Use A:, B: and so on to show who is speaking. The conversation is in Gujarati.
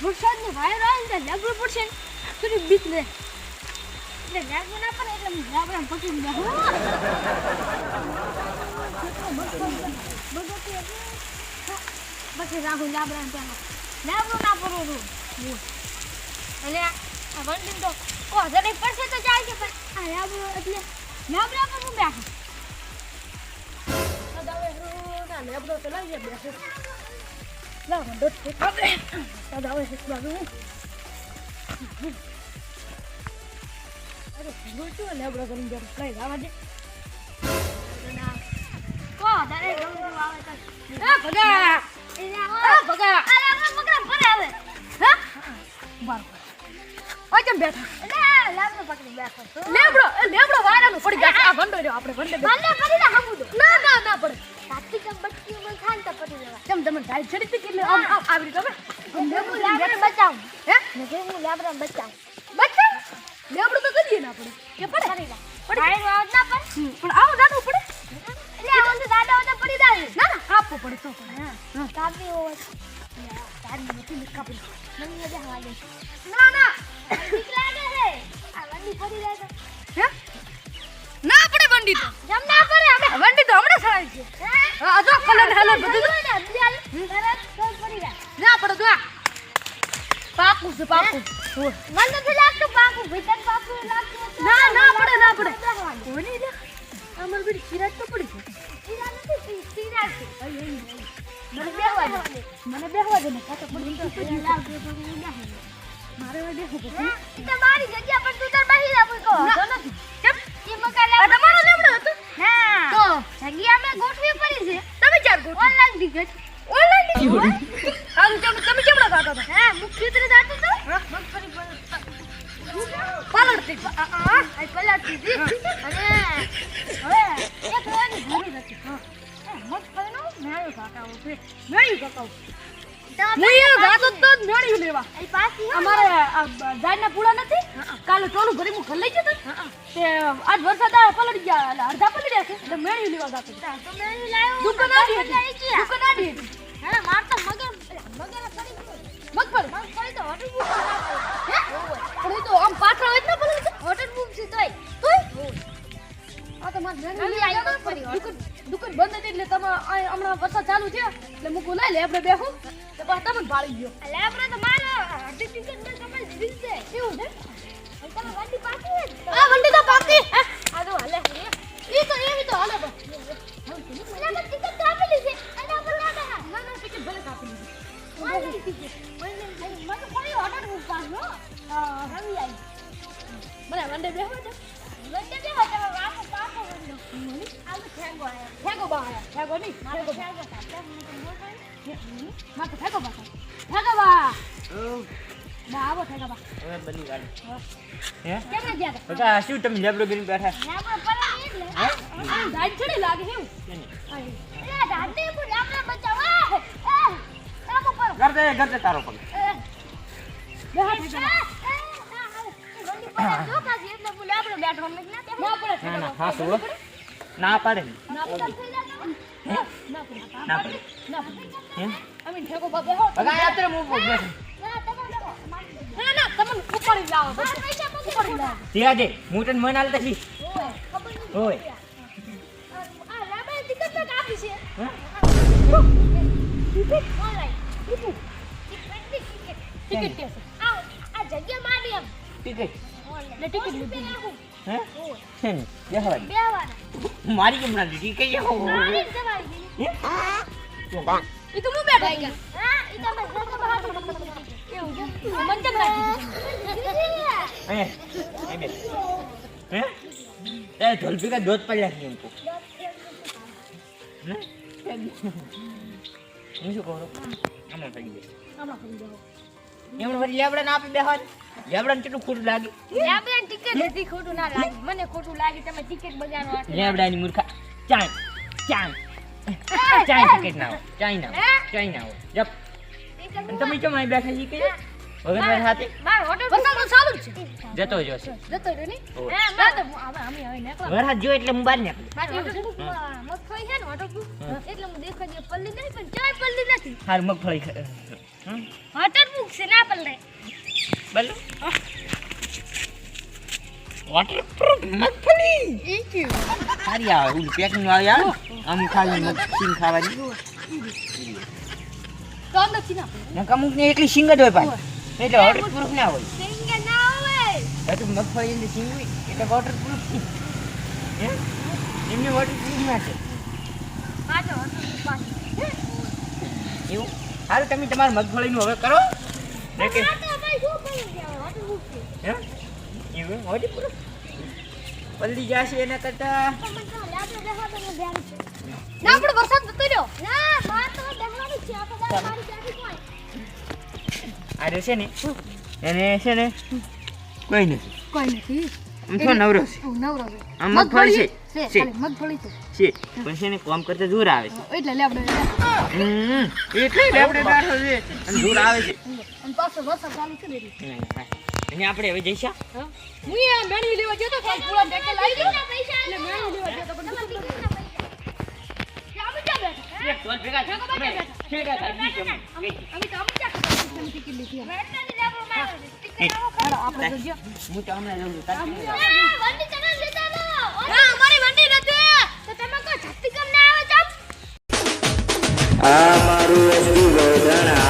A: વરસાદનો વાયરો આવે ને તો લેબડું પડશે. ને થોડી બીક લે એટલે લેબડું ના પડે એટલે હું લેબડાને પકડીને બેઠો પછી રાહુલ લેબડાને પહેલા લેબડું ના પડવું એટલે આ વંડી તો ઓ જરી પડશે તો જાય છે, પણ આ લેબડું એટલે લેબડા પર હું બેઠો લેબડો તો લઈ જાય બેઠો લાવ મંડો ઠીક આપણે દાદા હવે એક બાજુ અરે ભૂલ શું લેબડો કરીને બેઠો લઈ જવા દે. કો તારે ગમતું આવે તો. એ ભગા! એ ભગા! અરે આપણે પકડા પડે હવે. હા? બાર ઓય કેમ બેઠા? એટલે લેબડો પકડી બેઠો લેબડો લેબડો વાયરાનો પડી ગયા. આ ભંડો રહ્યો આપણે ભંડે વંડે પડી ના ના ના ના પડે. તમે ગાય ચડી હતી એટલે આમ આમ આવી રીતે હવે? હું લેબડો બચાવ. હે? ને હું લેબડો બચાવ. બચાવ? લેબડો તો કરીએ ના પડે કે પડે? પડી પડી? આવ ના પડે? પણ આવ દાડો પડે એટલે આવ તો દાડો તો પડી જાય. ના ના કાપવો પડે તો. પડે હા. કાપી હોય. તારી મોટી મિટ કાપી. મને મજા આવે ના ના. બીક લાગે છે. આ વંડી પડી જાય તો. હે? ના પડે વંડી તો. જમ ના પડે અમે. વંડી તો હમણાં સળાવી છે હા? અજો કલર હલર બધું ને પડી જો પાકું છે પાકું. મને નથી લાગતું પાકું ભીતર પાકું લાગતું ના ના પડે ના પડે. કોની લે અમાર બીડી સિરાજ તો પડી સિરાજ નથી છે મને બેહવા દે. મને બેહવા દે ને કાકા પડી. તો લાવજો તો મારે બેહવું પડશે તમારી જગ્યા પર તું તાર બેહી જા પૂછો નથી. કેમ? એ મકા લે તમારો લેવડો હતો. ના. તો? જગ્યા મે ગોઠવી પડી છે. તમે ચાર ગોઠવી. ઓનલાઈન ટિકિટ ટિકિટ આમ તમે તમે કેમડા ગાતા હતા હા મુખ્યત્વે જાતો તો મગફળી પલળતી આ પલળતી હતી અને હવે એક હા કાકાઓ છે મેળ્યું કાકા મેળ્યું ગાતો તો જ મેળ્યું લેવા અમારે આ ઝાડના પૂળા નથી કાલે ઘર લઈ જતો? તે આજ વરસાદ આવે પલળી ગયા એટલે અડધા પલળ્યા છે. એટલે મેળ્યું લેવા ગાતો દુકાન આડી હતી. દુકાન આડી હતી. હા માર તો મગર મગર કરી મગફળ? મગફળી તો હોટલ બુક હે પણ તો આમ પાછળ હોય ને પલળી હોટલ બુક છે તોય. તોય? આ તો માર નવી આવી મગફળી. દુકાન બંધ હતી એટલે તમે આ હમણાં વરસાદ ચાલુ છે એટલે મૂકું લઈ લે આપણે બેહું. તો પાછા તમને ભાળી ગયો. એટલે આપણે તો મને વંડે બેહવા દે વંડે બેહવા દે વાપો પાકો વંડો મને આલુ ઠેગો આયા ઠેગો બા આયા નહીં ઠેગો ઠેગો માં તો ઠેગો બા ઠેગો બા બા આવો ઠેગો બા
B: હવે બની ગાડી હે
A: કેમ ગયા તા
B: શું તમે લેબડો બેઠા
A: એટલે આ ચડી લાગે છે
B: કરતે કરતે તારો પગ. ના પાડે ના. પાડે. હું? તને પડે. હે બકા યાત્રે હું? બેઠો ત્યાં દે આ જગ્યા આલતા છી ઓય હે? ટિકિટ હે? છે ને બેહવા દે. મારી કેમ ના દીધી કઈ જાઓ હે?
A: એ તો હું બેઠા ગયા હા એ તો મેં જોતો બહાર એવું છે? મન કેમ લાગી
B: હે એ બે. હે? એ ઢોલપી કા દોત પડ્યા છે એમ. હે? હું? શું કહું? આમાં થઈ ગઈ
A: આમાં થઈ દો
B: એમણે વળી લેબડા ના આપી બેહવા લેબડા કેટલું ખોટું લાગે?
A: આપણે ટિકિટ નથી ખોટું ના લાગે. મને ખોટું લાગે તમે ટિકિટ બગાડો
B: લેબડા ની મૂર્ખા. ચાય ચાય ચાય ટિકિટ ના હોય. ચાય ના હોય. ચાય ના જપ. તમે કેમ અહીં બેઠા છીએ કે? વગર હતી
A: બાર હોટલ વરસાદ ચાલુ છે.
B: જતો જો છે.
A: જતો રહ્યો
B: ને.
A: હે ના તો હવે અમે હવે નીકળો.
B: વરસાદ જો એટલે હું બહાર નીકળું.
A: મારી મગફળી છે ને હોટલ એટલે હું દેખવા જઈએ પલ્લી નહીં પણ ચાય પલ્લી નથી.
B: હારું મગફળી બોલો વોટરપ્રૂફ મગફળી. સારી આવે ઓલું પેકિંગ વાળી આવે આમ ખાલી મગફળી ખાવાની. અમુક ને એકલી સિંગ જ હોય પાછી. એટલે વોટરપ્રૂફ ના હોય.
A: સિંગે ના હોય.
B: એ તો મગફળી ની સિંગ હોય એટલે વોટરપ્રૂફ હે? એમને વોટરપ્રૂફ ના છે. એવું? હાલ તમે તમારા મગફળીનું હવે કરો. પલ્લી જશે એના કરતા.
A: ના આપણે વરસાદ જતો રહ્યો. ના બાર તો બેહવાનું છે. આપણે બાર મારી ચાબી કોઈ
B: આ છે ને? એને છે ને? કોઈ નથી.
A: કોઈ નથી.
B: આમ તો નવરો. છે
A: નવરો છું.
B: આ મગફળી છે.
A: છે.
B: છે
A: મગફળી છે.
B: છે. પણ છે ને કોમ કરતા જોર આવે છે.
A: એટલે લે
B: હમ. એટલે જ આપણે બેઠો છે અને જોર આવે છે.
A: અને પાછો વરસાદ ચાલુ છે ને એટલે.
B: આપણે હવે જઈશા
A: હા? એ લેવા તો પૂરા ટેકે એટલે લેવા પૈસા
B: ભેગા.
A: ભેગા બેઠા.
B: ભેગા જઉં છું. તાર કેમ જાવ?
A: ના, અમારી વંડી નથી તો તમે કોઈ આવે ચમ
C: આ મારું એસબી